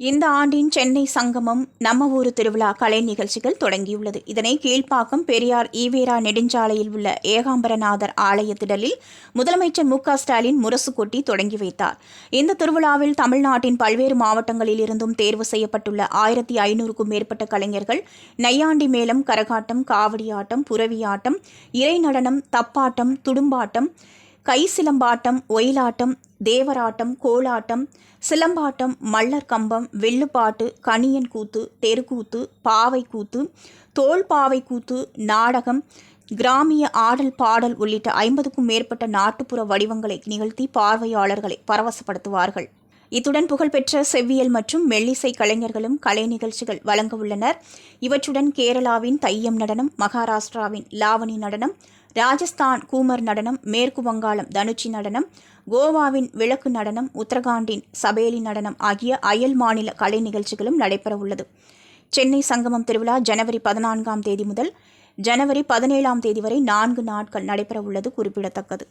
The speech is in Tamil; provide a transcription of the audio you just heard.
இந்த ஆண்டின் சென்னை சங்கமம் நம்ம ஊரு திருவிழா கலை நிகழ்ச்சிகள் தொடங்கியுள்ளது. இதனை கீழ்ப்பாக்கம் பெரியார் ஈவேரா நெடுஞ்சாலையில் உள்ள ஏகாம்பரநாதர் ஆலய திடலில் முதலமைச்சர் மு ஸ்டாலின் முரசு கொட்டி தொடங்கி வைத்தார். இந்த திருவிழாவில் தமிழ்நாட்டின் பல்வேறு மாவட்டங்களில் இருந்தும் தேர்வு செய்யப்பட்டுள்ள ஆயிரத்தி ஐநூறுக்கும் மேற்பட்ட கலைஞர்கள் நையாண்டி மேளம் கரகாட்டம் காவடியாட்டம் புரவியாட்டம் இறை நடனம் தப்பாட்டம் துடும்பாட்டம் கை சிலம்பாட்டம் ஒயிலாட்டம் தேவராட்டம் கோலாட்டம் சிலம்பாட்டம் மல்லர் கம்பம் வெள்ளுப்பாட்டு கணியன் கூத்து தெருக்கூத்து பாவை கூத்து தோல் பாவை கூத்து நாடகம் கிராமிய ஆடல் பாடல் உள்ளிட்ட ஐம்பதுக்கும் மேற்பட்ட நாட்டுப்புற வடிவங்களை நிகழ்த்தி பார்வையாளர்களை பரவசப்படுத்துவார்கள். இத்துடன் புகழ்பெற்ற செவ்வியல் மற்றும் மெல்லிசை கலைஞர்களும் கலை நிகழ்ச்சிகள் வழங்க உள்ளனர். இவற்றுடன் கேரளாவின் தையம் நடனம் மகாராஷ்டிராவின் லாவணி நடனம் ராஜஸ்தான் கூமர் நடனம் மேற்கு வங்காளம் தனுச்சி நடனம் கோவாவின் விளக்கு நடனம் உத்தரகாண்டின் சபேலி நடனம் ஆகிய அயல் மாநில கலை நிகழ்ச்சிகளும் நடைபெற உள்ளது. சென்னை சங்கமம் திருவிழா ஜனவரி பதினான்காம் தேதி முதல் ஜனவரி பதினேழாம் தேதி வரை நான்கு நாட்கள் நடைபெற உள்ளது குறிப்பிடத்தக்கது.